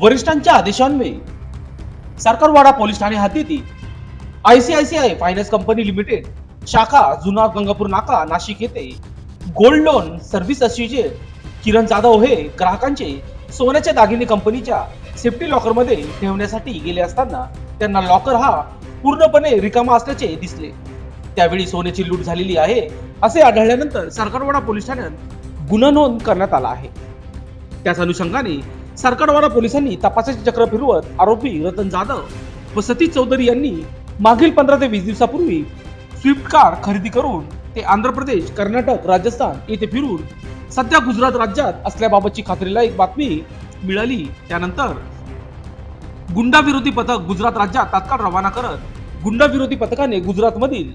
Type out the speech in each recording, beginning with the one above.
वरिष्ठांच्या आदेशान्वये सरकारवाडा पोलीस ठाणे हद्दीतील आयसीआयसीआय फायनान्स कंपनी लिमिटेड शाखा जुना गंगापूर नाका नाशिक येथे gold loan service associate Kiran Jadhav हे ग्राहकांचे सोन्याच्या दागिने कंपनीच्या सेफ्टी लॉकरमध्ये ठेवण्यासाठी गेले असताना त्यांना लॉकर हा पूर्णपणे रिकामा असल्याचे दिसले. त्यावेळी सोन्याची लूट झालेली आहे असे आढळल्यानंतर सरकारवाडा पोलीस ठाण्यात गुन्हा नोंद करण्यात आला आहे. त्याच अनुषंगाने सरकारवाडा पोलिसांनी तपासाचे चक्र फिरवत आरोपी रतन जाधव व सतीश चौधरी यांनी मागील पंधरा ते वीस दिवसापूर्वी स्विफ्ट कार खरेदी करून ते आंध्र प्रदेश कर्नाटक राजस्थान येथे फिरून सध्या गुजरात राज्यात असल्याबाबतची खात्रीलायक बातमी मिळाली. त्यानंतर गुंडा विरोधी पथक गुजरात राज्यात तात्काळ रवाना करत गुंडा विरोधी पथकाने गुजरातमधील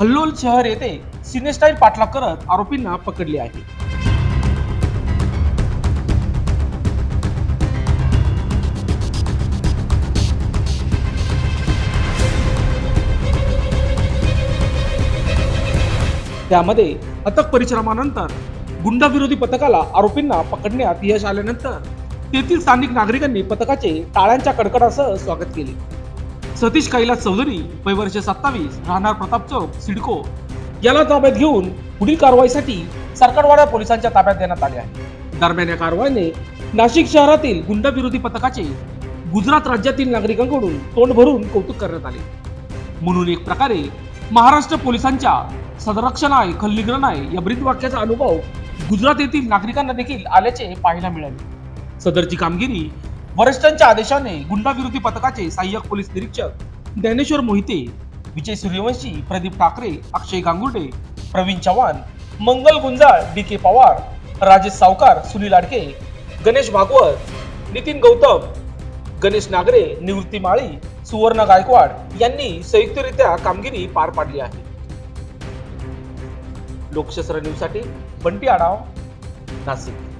हल्लोल शहर येथे सिनेस्टाईल पाठलाग करत आरोपींना पकडले आहे. त्यामध्ये अथक परिश्रमानंतर गुंडविरोधी पथकाला आरोपींना पकडण्यात यश आल्यानंतर तेथील स्थानिक नागरिकांनी पथकाचे टाळ्यांच्या कडकडासह स्वागत केले. सतीश कैलास चौधरी वय वर्ष सत्तावीस राहणार प्रताप चौक सिडको. याला ताब्यात घेऊन पुढील कारवाईसाठी सरकारवाडा पोलिसांच्या ताब्यात देण्यात आले आहे. दरम्यान या कारवाईने नाशिक शहरातील गुंडविरोधी पथकाचे गुजरात राज्यातील नागरिकांकडून तोंड भरून कौतुक करण्यात आले. म्हणून एक प्रकारे महाराष्ट्र पोलिसांच्या संरक्षण संरक्षणाय आहे या ब्रीद वाक्याचा अनुभव गुजरात येथील नागरिकांना देखील आल्याचे पाहायला मिळाले. सदरची कामगिरी वरिष्ठांच्या आदेशाने गुंडाविरोधी पथकाचे सहाय्यक पोलीस निरीक्षक ज्ञानेश्वर मोहिते विजय सूर्यवंशी प्रदीप ठाकरे अक्षय गांगुर्डे प्रवीण चव्हाण मंगल गुंजाळ डी के पवार राजेश सावकार सुनील आडके गणेश भागवत नितीन गौतम गणेश नागरे निवृत्ती माळी सुवर्ण गायकवाड यांनी संयुक्तरित्या कामगिरी पार पाडली आहे. लोकशास्त्र न्यूजसाठी बंटी आढाव नाशिक.